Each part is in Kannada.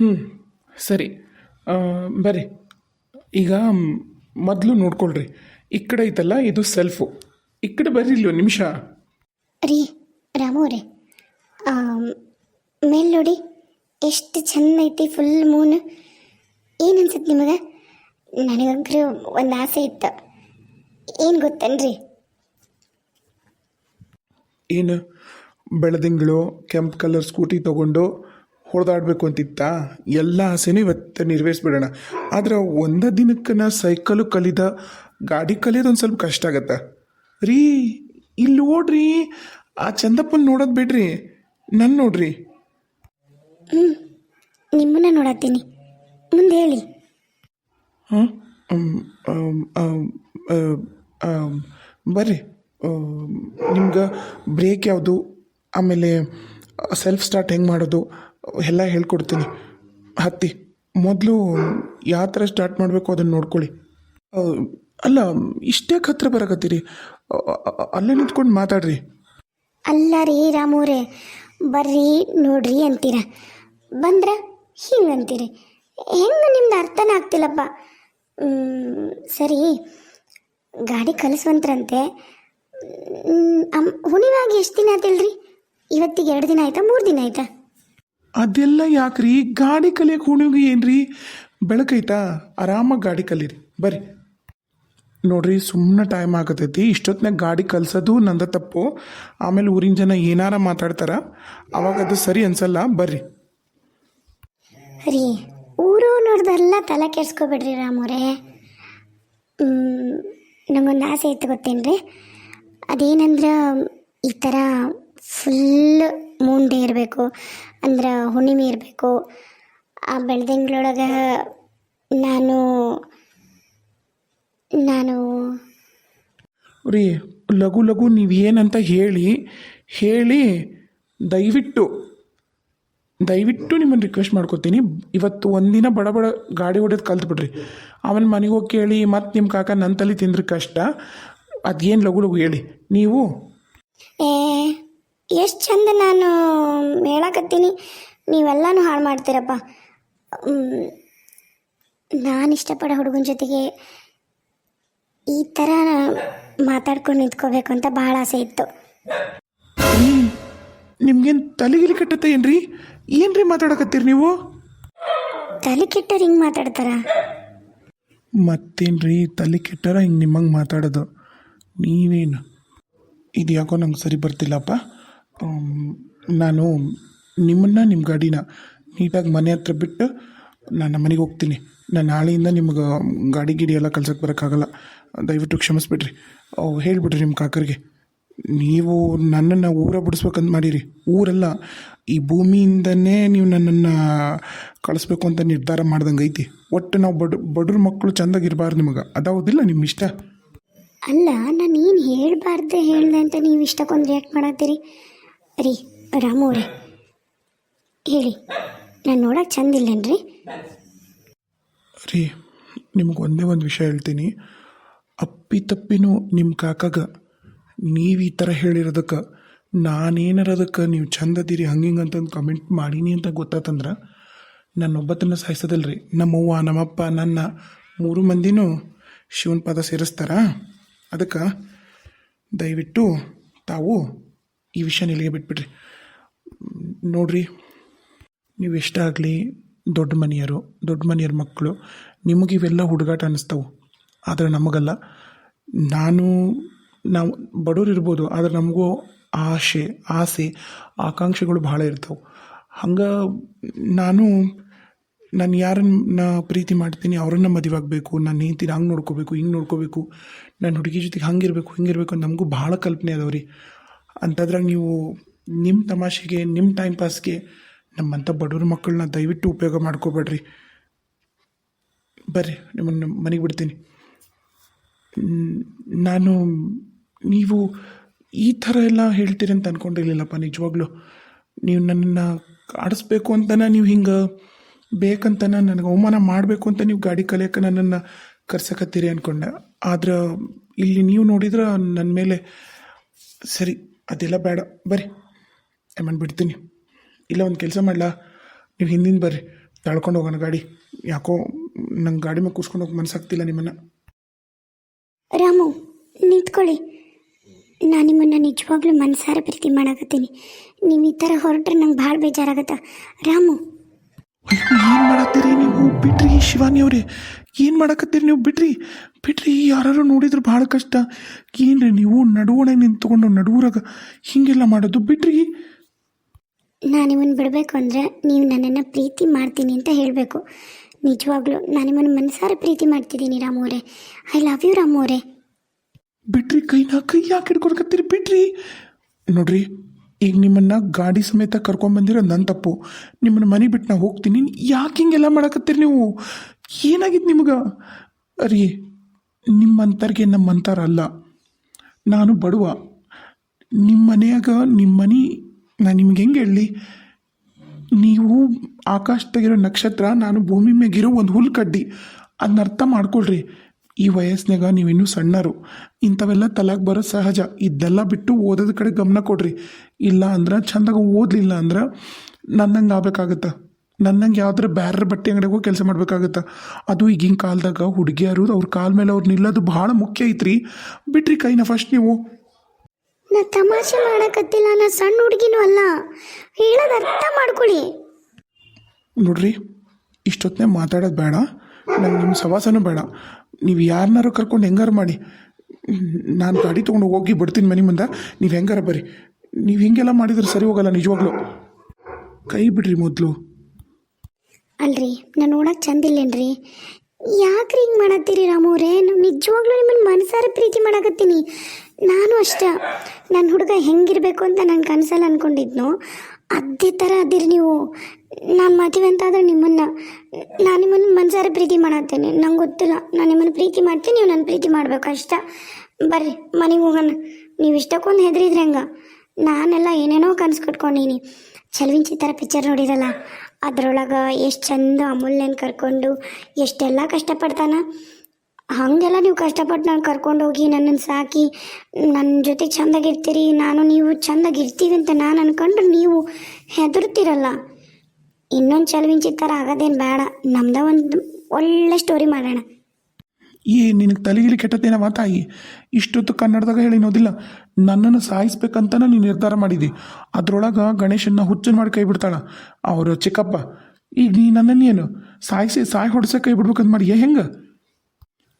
ಹ್ಞೂ ಸರಿ. ಬರ್ರಿ. ಈಗ ಮೊದಲು ನೋಡ್ಕೊಳ್ರಿ. ಈ ಕಡೆ ಐತಲ್ಲ ಇದು ಸೆಲ್ಫು ಈ ಕಡೆ ಬರ್ರಿ ಇಲ್ಲಿ ನಿಮಿಷ? ರೀ ರಾಮು ಅವರೇ. ಮೇಲ್ ನೋಡಿ. ಎಷ್ಟು ಚಂದ ಐತಿ ಫುಲ್ ಮೂನ್ ಏನು ಅನ್ಸುತ್ತೆ ನಿಮಗೆ? ನನಗಂಕ್ರು ಒಂದು ಆಸೆ ಇತ್ತು. ಏನು ಗೊತ್ತೇನ್ರಿ? ಏನು? ಬೆಳದಿಂಗಳು ಕೆಂಪು ಕಲರ್ ಸ್ಕೂಟಿ ತೊಗೊಂಡು ಹೊಡೆದಾಡಬೇಕು ಅಂತಿತ್ತ? ಎಲ್ಲ ಆಸೆನೂ ಇವತ್ತು ನಿರ್ವಹಿಸ್ಬಿಡೋಣ ಆದರೆ ಒಂದು ದಿನಕ್ಕೆ ನಾ ಸೈಕಲು ಕಲಿದ ಗಾಡಿ ಕಲಿಯೋದು ಒಂದು ಸ್ವಲ್ಪ ಕಷ್ಟ ಆಗತ್ತೆ. ರೀ ಇಲ್ಲಿ ನೋಡ್ರಿ ಆ ಚಂದಪ್ಪನ ನೋಡೋದು ಬಿಡ್ರಿ. ನನ್ನ ನೋಡ್ರಿ. ನಿಮ್ಮನ್ನ ನೋಡತ್ತೀನಿ. ಮುಂದೆ ಹೇಳಿ. ಹಾಂ? ಬರ್ರಿ. ನಿಮ್ಗೆ ಬ್ರೇಕ್ ಯಾವುದು? ಆಮೇಲೆ ಸೆಲ್ಫ್ ಸ್ಟಾರ್ಟ್ ಹೆಂಗೆ ಮಾಡೋದು? ಎಲ್ಲ ಹೇಳ್ಕೊಡ್ತೀನಿ. ಹತ್ತಿ, ಮೊದಲು ಯಾವ ಥರ ಸ್ಟಾರ್ಟ್ ಮಾಡಬೇಕು ಅದನ್ನು ನೋಡ್ಕೊಳ್ಳಿ. ಅಲ್ಲ ಇಷ್ಟೇ ಹತ್ರ ಬರಕತ್ತೀರಿ? ಅಲ್ಲೇ ನಿಂತ್ಕೊಂಡು ಮಾತಾಡ್ರಿ. ಅಲ್ಲ ರೀ ರಾಮೂರೇ, ಬರ್ರಿ ನೋಡ್ರಿ ಅಂತೀರ. ಬಂದ್ರ ಹಿಂಗಂತೀರಿ ಹೆಂಗೆ ನಿಮ್ದು ಅರ್ಥನೇ ಆಗ್ತಿಲ್ಲಪ್ಪ. ಸರಿ. ಗಾಡಿ ಕಲಿಸ್ವಂತ್ರಂತೆ. ಅಮ್- ಹುಣಿವಾಗಿ ಎಷ್ಟು ದಿನ ಆತಿಲ್ರಿ ಇವತ್ತಿಗೆ ಎರಡು ದಿನ ಆಯ್ತಾ, ಮೂರು ದಿನ ಆಯ್ತಾ? ಅದೆಲ್ಲ ಯಾಕ್ರಿ? ಗಾಡಿ ಕಲಿಯಕ್ಕೆ ಹುಣಿಗೆ ಏನ್ರಿ? ಬೆಳಕೈತಾ ಆರಾಮಾಗಿ ಗಾಡಿ ಕಲೀರಿ. ಬರ್ರಿ. ನೋಡ್ರಿ ಸುಮ್ಮನೆ ಟೈಮ್ ಆಗತೈತಿ. ಇಷ್ಟೊತ್ತಿನಾಗ ಗಾಡಿ ಕಲ್ಸೋದು ನಂದ ತಪ್ಪು. ಆಮೇಲೆ ಊರಿನ ಜನ ಏನಾರ ಮಾತಾಡ್ತಾರ. ಅವಾಗ ಅದು ಸರಿ ಅನ್ಸಲ್ಲ. ಬರ್ರಿ. ರೀ, ಊರು ನೋಡ್ದೆಲ್ಲ ತಲೆ ಕೆಡ್ಸ್ಕೊಬೇಡ್ರಿ ರಾಮೋರೆ ನಂಗೊಂದು ಆಸೆ ಇತ್ತು ಗೊತ್ತೇನ್ರಿ? ಅದೇನಂದ್ರೆ ಈ ಥರ ಇರಬೇಕು ಅಂದ್ರೆ ಹುಣ್ಣಿಮೆ ಇರಬೇಕು. ಆ ಬೆಳ್ದಂಗ್ಳೊಳಗೆ ನಾನು ನಾನು ರೀ ಲಘು ಲಘು ನೀವು ಏನಂತ ಹೇಳಿ ಹೇಳಿ ದಯವಿಟ್ಟು ದಯವಿಟ್ಟು ನಿಮ್ಮನ್ನು ರಿಕ್ವೆಸ್ಟ್ ಮಾಡ್ಕೋತೀನಿ. ಇವತ್ತು ಒಂದಿನ ಬಡ ಬಡ ಗಾಡಿ ಹೊಡೆದು ಕಲ್ತ್ಬಿಡ್ರಿ ಅವನ ಮನೆಗೆ ಹೋಗಿ ಕೇಳಿ ಮತ್ತು ನಿಮ್ಮ ಕಾಕ ನನ್ನ ತಲೆ ತಿಂದ್ರೆ ಕಷ್ಟ. ಅದೇನು ಲಘು ಲಘು ಹೇಳಿ. ನೀವು? ಏ ಎಷ್ಟು ಚಂದ ನಾನು ಹೇಳಕತ್ತೀನಿ. ನೀವೆಲ್ಲನೂ ಹಾಳು ಮಾಡ್ತೀರಪ್ಪ. ನಾನು ಇಷ್ಟಪಡೋ ಹುಡುಗನ ಜೊತೆಗೆ ಈ ಥರ ಮಾತಾಡ್ಕೊಂಡು ನಿಂತ್ಕೋಬೇಕು ಅಂತ ಭಾಳ ಆಸೆ ಇತ್ತು. ನಿಮ್ಗೇನು ತಲೆಗಿಲಿ ಕಟ್ಟತ್ತೆ ಏನ್ರಿ? ಏನ್ರಿ ಮಾತಾಡಕತ್ತೀರಿ ನೀವು? ತಲೆ ಕೆಟ್ಟರು ಹಿಂಗೆ ಮಾತಾಡ್ತಾರ? ಮತ್ತೇನ್ರಿ ತಲೆ ಕೆಟ್ಟರ ಹಿಂಗೆ ನಿಮ್ಮಂಗೆ ಮಾತಾಡೋದು. ನೀವೇನು? ಇದು ಯಾಕೋ ನಂಗೆ ಸರಿ ಬರ್ತಿಲ್ಲಪ್ಪ. ನಾನು ನಿಮ್ಮನ್ನು ನಿಮ್ಮ ಗಾಡಿನ ನೀಟಾಗಿ ಮನೆ ಹತ್ರ ಬಿಟ್ಟು ನಾನು ನಮ್ಮ ಮನೆಗೆ ಹೋಗ್ತೀನಿ. ನಾನು ನಾಳೆಯಿಂದ ನಿಮ್ಗೆ ಗಾಡಿ ಗಿಡಿ ಎಲ್ಲ ಕಲ್ಸಕ್ಕೆ ಬರೋಕ್ಕಾಗಲ್ಲ. ದಯವಿಟ್ಟು ಕ್ಷಮಿಸ್ಬಿಡ್ರಿ. ಹೇಳಿಬಿಡ್ರಿ ನಿಮ್ಮ ಕಾಕರಿಗೆ. ನೀವು ನನ್ನನ್ನು ಊರ ಬಿಡಿಸ್ಬೇಕಂತ ಮಾಡಿರಿ. ಊರಲ್ಲ ಈ ಭೂಮಿಯಿಂದನೇ ನೀವು ನನ್ನನ್ನು ಕಳಿಸ್ಬೇಕು ಅಂತ ನಿರ್ಧಾರ ಮಾಡ್ದಂಗೆ ಐತಿ. ಒಟ್ಟು ನಾವು ಬಡ, ಬಡ್ರ ಮಕ್ಕಳು ಚೆಂದಾಗಿರ್ಬಾರ್ದು ನಿಮಗೆ. ಅದಾವುದಿಲ್ಲ ನಿಮ್ಮ ಇಷ್ಟ? ಅಲ್ಲ, ನಾನು ಏನು ಹೇಳಬಾರ್ದು ಹೇಳಿದೆ ಅಂತ ನೀವು ಇಷ್ಟಕ್ಕೊಂದು ರಿಯಾಕ್ಟ್ ಮಾಡತ್ತೀರಿ? ರೀ, ರಾಮು ಅವರೇ. ಹೇಳಿ, ನಾನು ನೋಡೋಕೆ ಚಂದಿಲ್ಲೇನ್ರಿ ರೀ, ನಿಮ್ಗೆ ಒಂದೇ ಒಂದು ವಿಷಯ ಹೇಳ್ತೀನಿ. ಅಪ್ಪಿ ತಪ್ಪಿನೂ ನಿಮ್ಮ ಕಾಕಾಗ. ನೀವು ಈ ಥರ ಹೇಳಿರೋದಕ್ಕೆ, ನಾನೇನರೋದಕ್ಕೆ ನೀವು ಚಂದದಿರಿ ಹಂಗೆ ಹಿಂಗೆ ಅಂತಂದು ಕಮೆಂಟ್ ಮಾಡೀನಿ ಅಂತ ಗೊತ್ತಾತಂದ್ರೆ ನನ್ನೊಬ್ಬತನ್ನ ಸಾಯಿಸೋದಲ್ಲ ರೀ ನಮ್ಮವ್ವ, ನಮ್ಮಪ್ಪ, ನನ್ನ ಮೂರು ಮಂದಿನೂ ಶಿವನ ಪದ ಸೇರಿಸ್ತಾರ? ಅದಕ್ಕೆ ದಯವಿಟ್ಟು ತಾವು ಈ ವಿಷಯ ಇಲ್ಲಿಗೆ ಬಿಟ್ಬಿಡ್ರಿ. ನೋಡ್ರಿ, ನೀವು ಎಷ್ಟಾಗಲಿ ದೊಡ್ಡ ಮನೆಯರು, ದೊಡ್ಡ ಮನೆಯರ ಮಕ್ಕಳು, ನಿಮಗೆ ಇವೆಲ್ಲ ಹುಡುಗಾಟ ಅನ್ನಿಸ್ತಾವೆ. ಆದರೆ ನಮಗಲ್ಲ. ನಾನು, ನಾವು ಬಡವ್ರು ಇರ್ಬೋದು, ಆದರೆ ನಮಗೂ ಆಶೆ, ಆಸೆ, ಆಕಾಂಕ್ಷೆಗಳು ಭಾಳ ಇರ್ತವೆ. ಹಂಗೆ ನಾನು ನಾನು ಯಾರನ್ನ ಪ್ರೀತಿ ಮಾಡ್ತೀನಿ ಅವ್ರನ್ನ ಮದುವೆ ಆಗಬೇಕು ನಾನು ಹೆಂಡ್ತಿನ ಹಂಗೆ ನೋಡ್ಕೋಬೇಕು, ಹಿಂಗೆ ನೋಡ್ಕೋಬೇಕು, ನನ್ನ ಹುಡುಗಿ ಜೊತೆಗೆ ಹಂಗಿರಬೇಕು, ಹಿಂಗಿರಬೇಕು ಅಂತ ನಮಗೂ ಭಾಳ ಕಲ್ಪನೆ ಅದಾವೆ ರೀ ಅಂಥದ್ರಾಗ ನೀವು ನಿಮ್ಮ ತಮಾಷೆಗೆ ನಿಮ್ಮ ಟೈಮ್ ಪಾಸ್ಗೆ ನಮ್ಮಂಥ ಬಡವ್ರ ಮಕ್ಕಳನ್ನ ದಯವಿಟ್ಟು ಉಪಯೋಗ ಮಾಡ್ಕೋಬೇಡ್ರಿ. ಬರ್ರಿ, ನಿಮ್ಮನ್ನು ಮನೆಗೆ ಬಿಡ್ತೀನಿ. ನಾನು ನೀವು ಈ ಥರ ಎಲ್ಲ ಹೇಳ್ತೀರಿ ಅಂತ ಅಂದ್ಕೊಂಡಿರ್ಲಿಲ್ಲಪ್ಪ ನಿಜವಾಗ್ಲೂ. ನೀವು ನನ್ನನ್ನು ಆಡಿಸ್ಬೇಕು ಅಂತನ ನೀವು ಹಿಂಗೆ ಬೇಕಂತನ ನನಗೆ ಅವಮಾನ ಮಾಡಬೇಕು ಅಂತ ನೀವು ಗಾಡಿ ಕಲಿಯೋಕೆ ನನ್ನನ್ನು ಕರ್ಸಕತ್ತೀರಿ ಅಂದ್ಕೊಂಡೆ ಆದ್ರೆ ಇಲ್ಲಿ ನೀವು ನೋಡಿದ್ರೆ ನನ್ನ ಮೇಲೆ ಸರಿ ಅದೆಲ್ಲ ಬೇಡ. ಬರ್ರಿ. ಅಮೌಂಟ್ ಬಿಡ್ತೀನಿ. ಇಲ್ಲ ಒಂದು ಕೆಲಸ ಮಾಡಲಾ? ನೀವು ಹಿಂದಿನ ಬರ್ರಿ. ತಳ್ಕೊಂಡು ಹೋಗೋಣ ಗಾಡಿ. ಯಾಕೋ ನಂಗೆ ಗಾಡಿ ಮೇಲೆ ಕೂಸ್ಕೊಂಡು ಹೋಗಿ ಮನಸ್ಸಾಗ್ತಿಲ್ಲ ನಿಮ್ಮನ್ನು. ರಾಮು, ನಿಂತ್ಕೊಳ್ಳಿ. ನಾನು ನಿಮ್ಮನ್ನು ನಿಜವಾಗ್ಲೂ ಮನಸಾರ ಪ್ರೀತಿ ಮಾಡಾಕತ್ತೀನಿ. ನೀವು ಈ ಥರ ಹೊರಟ್ರೆ ನಂಗೆ ಭಾಳ ಬೇಜಾರಾಗತ್ತೆ? ರಾಮು ಅಯ್ಯೋ ಏನು ಮಾಡತ್ತೀರಿ ನೀವು? ಬಿಡ್ರಿ ಶಿವಾನಿ ಅವ್ರಿ. ಏನು ಮಾಡಕತ್ತೀರಿ ನೀವು? ಬಿಡ್ರಿ ಬಿಡ್ರಿ ಯಾರು ನೋಡಿದ್ರೆ ಭಾಳ ಕಷ್ಟ. ಏನ್ರಿ ನೀವು ನಡುವಣೆ ನಿಂತ್ಕೊಂಡು ನಡುವರಾಗ ಹೀಗೆಲ್ಲ ಮಾಡೋದು? ಬಿಡ್ರಿ ನಾನು ನಿಮ್ಮನ್ನು ಬಿಡಬೇಕು ಅಂದರೆ ನೀವು ನನ್ನನ್ನು ಪ್ರೀತಿ ಮಾಡ್ತೀನಿ ಅಂತ ಹೇಳಬೇಕು. ನಿಜವಾಗ್ಲೂ ನಾನು ನಿಮ್ಮನ್ನು ಮನಸಾರ ಪ್ರೀತಿ ಮಾಡ್ತಿದ್ದೀನಿ ರಾಮೋರೆ ಐ ಲವ್ ಯು ರಾಮೋರೆ ಬಿಟ್ರಿ ಬಿಡ್ರಿ ಕೈನ ಕೈ ಯಾಕೆ ಹಿಡ್ಕೊಡ್ಕತ್ತೀರಿ ಬಿಡ್ರಿ ನೋಡ್ರಿ ಈಗ ನಿಮ್ಮನ್ನ ಗಾಡಿ ಸಮೇತ ಕರ್ಕೊಂಬಂದಿರೋ ನನ್ನ ತಪ್ಪು. ನಿಮ್ಮನ್ನ ಮನೆ ಬಿಟ್ಟು ನಾ ಹೋಗ್ತೀನಿ ಯಾಕೆ ಹಿಂಗೆಲ್ಲ ಮಾಡಕತ್ತೀರಿ ನೀವು? ಏನಾಗಿತ್ತು ನಿಮ್ಗೆ? ಅರಿ ನಮ್ಮಂತರ ಅಲ್ಲ. ನಾನು ಬಡವ. ನಿಮ್ಮ ಮನೆಯಾಗ ನಿಮ್ಮ ಮನೆ ನಾನು ನಿಮ್ಗೆ ಹೆಂಗೆ ಹೇಳಲಿ? ನೀವು ಆಕಾಶದಾಗಿರೋ ನಕ್ಷತ್ರ ನಾನು ಭೂಮಿ ಮ್ಯಾಗಿರೋ ಒಂದು ಹುಲ್ಲು ಕಡ್ಡಿ. ಅದನ್ನ ಅರ್ಥ ಮಾಡ್ಕೊಳ್ರಿ. ಈ ವಯಸ್ಸಿನಾಗ ನೀವಿನ್ನೂ ಸಣ್ಣರು. ಇಂಥವೆಲ್ಲ ತಲಾಗ್ ಬರೋ ಸಹಜ. ಇದೆಲ್ಲ ಬಿಟ್ಟು ಓದೋದ ಕಡೆ ಗಮನ ಕೊಡ್ರಿ. ಇಲ್ಲ ಅಂದ್ರೆ ಚಂದಾಗ ಓದಲಿಲ್ಲ ಅಂದ್ರೆ ನನ್ನಂಗೆ ಆಗ್ಬೇಕಾಗತ್ತೆ. ನನ್ನಂಗೆ ಯಾವ್ದಾರ ಬ್ಯಾರರ್ ಬಟ್ಟೆ ಅಂಗಡಿಗೆ ಹೋಗಿ ಕೆಲಸ ಮಾಡ್ಬೇಕಾಗತ್ತೆ. ಅದು ಈಗಿನ ಕಾಲದಾಗ ಹುಡುಗಿಯರು ಅವ್ರ ಕಾಲ ಮೇಲೆ ಅವ್ರು ನಿಲ್ಲೋದು ಭಾಳ ಮುಖ್ಯ ಐತ್ರಿ. ಬಿಟ್ರಿ ಕೈನ ಫಸ್ಟ್ ನೀವು. ನಾ ತಮಾಷೆ ಮಾಡಕತ್ತಿಲ್ಲ ನಾ ಸಣ್ಣ ಹುಡುಗಿನೂ ಅಲ್ಲ. ಹೇಳೋದು ಅರ್ಥ ಮಾಡ್ಕೊಳ್ಳಿ. ನೋಡ್ರಿ ಇಷ್ಟೊತ್ತನೇ ಮಾತಾಡೋದು ಬೇಡ. ನಂಗೆ ನಿಮ್ಮ ಸವಾಸನೂ ಬೇಡ. ನೀವು ಯಾರನ್ನಾರು ಕರ್ಕೊಂಡು ಹೆಂಗಾರು ಮಾಡಿ. ನಾನು ಗಾಡಿ ತೊಗೊಂಡು ಹೋಗಿ ಬಿಡ್ತೀನಿ ಮನೆ ಮುಂದೆ. ನೀವು ಹೆಂಗಾರ ಬರ್ರಿ. ನೀವು ಹಿಂಗೆಲ್ಲ ಮಾಡಿದ್ರೆ ಸರಿ ಹೋಗಲ್ಲ ನಿಜವಾಗ್ಲೂ. ಕೈ ಬಿಡ್ರಿ ಮೊದಲು. ಅಲ್ರಿ, ನಾನು ನೋಡಕ್ಕೆ ಚಂದಿಲ್ಲೇನ್ರಿ ಯಾಕ್ರಿ ಹಿಂಗೆ ಮಾಡತ್ತೀರಿ ರಾಮವ್ರೆ ನಾನು ನಿಜವಾಗ್ಲೂ ನಿಮ್ಮನ್ನು ಮನಸಾರ ಪ್ರೀತಿ ಮಾಡಕತ್ತೀನಿ. ನಾನು ಅಷ್ಟ. ನನ್ನ ಹುಡುಗ ಹೆಂಗಿರಬೇಕು ಅಂತ ನನ್ನ ಕನಸಲ್ಲಿ ಅನ್ಕೊಂಡಿದ್ನು. ಅದೇ ಥರ ಅದಿರಿ ನೀವು. ನಾನು ಮದುವೆ ಅಂತಾದ್ರೆ ನಿಮ್ಮನ್ನು, ನಾನು ನಿಮ್ಮನ್ನು ಮನ್ಸಾರ ಪ್ರೀತಿ ಮಾಡತ್ತೇನೆ. ನಂಗೆ ಗೊತ್ತಿಲ್ಲ. ನಾನು ನಿಮ್ಮನ್ನು ಪ್ರೀತಿ ಮಾಡ್ತೀನಿ, ನೀವು ನನ್ನ ಪ್ರೀತಿ ಮಾಡ್ಬೇಕು. ಅಷ್ಟ. ಬರ್ರಿ, ಮನೆಗೆ ಹೋಗೋಣ. ನೀವು ಇಷ್ಟಕ್ಕೊಂದು ಹೆದರಿದ್ರೆ ಹೆಂಗ? ನಾನೆಲ್ಲ ಏನೇನೋ ಕನಸು ಕಟ್ಕೊಂಡೀನಿ. ಚಲವಿಂಚಿ ಥರ ಪಿಕ್ಚರ್ ನೋಡಿರಲ್ಲ? ಅದ್ರೊಳಗೆ ಎಷ್ಟು ಚಂದ ಅಮೂಲ್ಯನ ಕರ್ಕೊಂಡು ಎಷ್ಟೆಲ್ಲ ಕಷ್ಟಪಡ್ತಾನ ಹಾಗೆಲ್ಲ ನೀವು ಕಷ್ಟಪಟ್ಟು ನಾನು ಕರ್ಕೊಂಡು ಹೋಗಿ ನನ್ನನ್ನು ಸಾಕಿ, ನನ್ನ ಜೊತೆ ಚೆಂದಾಗಿರ್ತೀರಿ, ನಾನು ನೀವು ಚೆಂದಾಗಿರ್ತೀವಿ ಅಂತ ನಾನು ಅನ್ಕೊಂಡ್ರೆ ನೀವು ಹೆದರ್ತಿರಲ್ಲ. ಇನ್ನೊಂದು ಚಲವಿಂಚಿ ಚಿತ್ತಾರ ಆಗೋದೇನು ಬೇಡ, ನಮ್ದ ಒಂದು ಒಳ್ಳೆ ಸ್ಟೋರಿ ಮಾಡೋಣ. ಏ ನಿನಗೆ ತಲೆಗಿಲಿ ಕೆಟ್ಟದ್ದೇನವ ತಾಯಿ, ಇಷ್ಟೊತ್ತು ಕನ್ನಡದಾಗ ಹೇಳಿನೋದಿಲ್ಲ ನನ್ನನ್ನು ಸಾಯಿಸ್ಬೇಕಂತನ ನೀನು ನಿರ್ಧಾರ ಮಾಡಿದಿ. ಅದರೊಳಗೆ ಗಣೇಶನ್ನ ಹುಚ್ಚನ್ ಮಾಡಿ ಕೈ ಬಿಡ್ತಾಳ. ಅವರು ಚಿಕ್ಕಪ್ಪ, ಈಗ ನೀ ನನ್ನನ್ನು ಏನು ಸಾಯಿಸಿ, ಸಾಯಿ ಹೊಡ್ಸಕ್ಕೆ ಕೈ ಬಿಡ್ಬೇಕಂತ ಮಾಡಿ ಹೆಂಗೆ?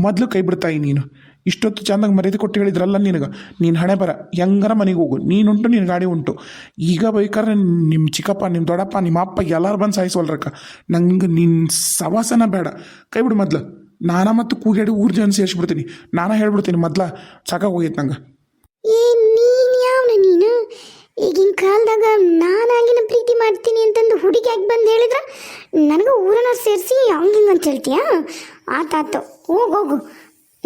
ಮೊದಲು ಕೈ ಬಿಡ್ತಾಯಿ ನೀನು. ಇಷ್ಟೊತ್ತು ಚಂದಾಗ ಮರ್ಯಾದೆ ಕೊಟ್ಟು ಹೇಳಿದ್ರಲ್ಲ ನಿನಗೆ. ನೀನು ಹಣೆ ಬರ, ಹೆಂಗರ ಮನೆಗೆ ಹೋಗು. ನೀನುಂಟು ನಿನ್ನ ಗಾಡಿ ಉಂಟು. ಈಗ ಬೇಕಾದ್ರೆ ನಿಮ್ಮ ಚಿಕ್ಕಪ್ಪ ನಿಮ್ಮ ದೊಡ್ಡಪ್ಪ ನಿಮ್ಮ ಅಪ್ಪ ಎಲ್ಲರೂ ಬಂದು ಸಾಯಿಸೋಲ್ರಕ್ಕ. ನಂಗೆ ನಿನ್ನ ಸವಾಸನ ಬೇಡ. ಕೈ ಬಿಡು ಮೊದ್ಲು. ನಾನ ಮತ್ತು ಕೂಗೇಡಿ ಊರ್ ಜನ ಸೇರಿಸ್ಬಿಡ್ತೀನಿ. ನಾನ ಹೇಳ್ಬಿಡ್ತೀನಿ ಮೊದ್ಲ. ಸಾಕಾಗ ಹೋಗೈತೆ ನಂಗೆ. ಈಗಿನ ಕಾಲದಾಗ ನಾನಾಗಿನ ಪ್ರೀತಿ ಮಾಡ್ತೀನಿ ಅಂತಂದು ಹುಡುಗಿ ಆಗಿ ಬಂದು ಹೇಳಿದ್ರ? ನನಗೆ ಊರನ್ನ ಸೇರಿಸಿ ಹಂಗೆ ಹಿಂಗೆ ಅಂತ ಹೇಳ್ತೀಯಾ? ಆತಾತು ಹೋಗೋಗು ಹೋಗು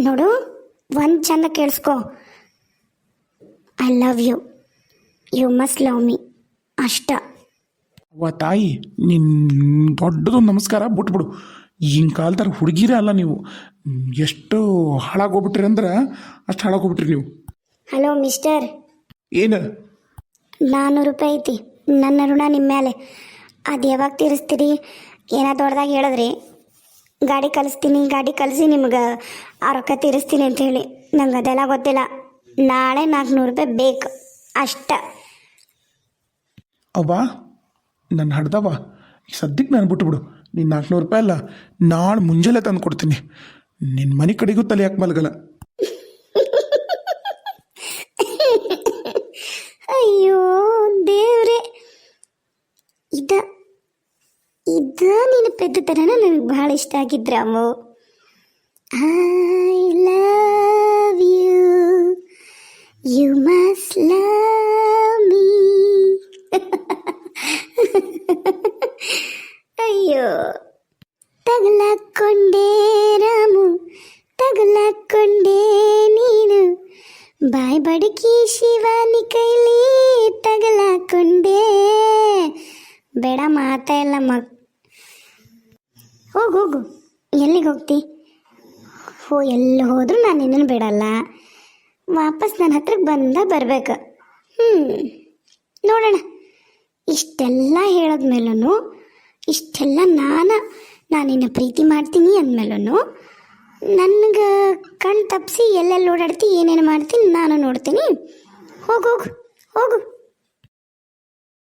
ನೋಡು ಒಂದು ಚಂದ ಕೇಳಿಸ್ಕೊ. I love you. You must love me. ಅಷ್ಟ. ಅವ್ವ ತಾಯಿ ನಿನ್ನ ದೊಡ್ಡದೊಂದು ನಮಸ್ಕಾರ ಬಿಟ್ಬಿಡು. ಈಗಿನ ಕಾಲದಾಗ ಹುಡುಗಿರ ಅಲ್ಲ ನೀವು. ಎಷ್ಟು ಹಾಳಾಗೋಗ್ಬಿಟ್ರಿ ಅಂದ್ರೆ ಅಷ್ಟು ಹಾಳಾಗೋಗ್ಬಿಟ್ರಿ ನೀವು. Hello mister. ಏನು? ನಾನ್ನೂರು ರೂಪಾಯಿ ಐತಿ. ನನ್ನ ಋಣ ನಿಮ್ಮ ಮೇಲೆ ಅದು ಯಾವಾಗ ತೀರಿಸ್ತೀರಿ? ಏನೋ ದೊಡ್ಡದಾಗಿ ಹೇಳಿದ್ರಿ? ಗಾಡಿ ಕಲಿಸ್ತೀನಿ, ಗಾಡಿ ಕಲಿಸಿ ನಿಮ್ಗೆ ಆ ರೊಕ್ಕ ತೀರಿಸ್ತೀನಿ ಅಂತ ಹೇಳಿ. ನಂಗೆ ಅದೆಲ್ಲ ಗೊತ್ತಿಲ್ಲ. ನಾಳೆ ನಾಲ್ಕುನೂರು ರೂಪಾಯಿ ಬೇಕು. ಅಷ್ಟ. ಅವ್ವ ನನ್ನ ಹಡ್ದವ ಈಗ ಸದ್ಯಕ್ಕೆ ನಾನು ಬಿಟ್ಬಿಡು. ನೀನು ನಾಲ್ಕುನೂರು ರೂಪಾಯಿ ಅಲ್ಲ, ನಾಳೆ ಮುಂಜಾನೆ ತಂದು ಕೊಡ್ತೀನಿ ನಿನ್ನ ಮನೆ ಕಡೆಗೂ ತಲೆ ಯಾಕೆ ಮಲಗಲ್ಲ ಅಯ್ಯೋ ದೇವ್ರೆ ಇದ ಇದ ಪೆದ್ದ ಪೆದ್ದತನ ನನಗೆ ಭಾಳ ಇಷ್ಟ ಆಗಿದ್ರ, Ammu. I love you you must love me ಅಯ್ಯೋ. ತಗಲಕೊಂಡೆ ರಾಮು, ತಗಲಕೊಂಡೆ ನೀನು. ಬಾಯ್ ಬಡಕಿ ಶಿವನಿ ಕೈಲಿ ತಗಲಕೊಂಡೆ. ಬೇಡ ಮಾತಾ ಇಲ್ಲ ಮಗ್ ಹೋಗು ಹೋಗು. ಎಲ್ಲಿಗೆ ಹೋಗ್ತಿ? ಹೋ, ಎಲ್ಲಿ ಹೋದ್ರೂ ನಾನು ನಿನ್ನನ್ನು ಬಿಡಲ್ಲ. ವಾಪಸ್ ನನ್ನ ಹತ್ರಕ್ಕೆ ಬಂದ ಬರ್ಬೇಕು. ಹ್ಞೂ ನೋಡೋಣ. ಇಷ್ಟೆಲ್ಲ ಹೇಳದ್ಮೇಲೂ ಇಷ್ಟೆಲ್ಲ ನಾನು ನಾನು ನಿನ್ನ ಪ್ರೀತಿ ಮಾಡ್ತೀನಿ ಅಂದಮೇಲೂ ನನಗೆ ಕಣ್ ತಪ್ಪಿಸಿ ಎಲ್ಲೆಲ್ಲಿ ಓಡಾಡ್ತಿ, ಏನೇನು ಮಾಡ್ತೀನಿ ನಾನು ನೋಡ್ತೀನಿ. ಹೋಗು ಹೋಗು ಹೋಗು.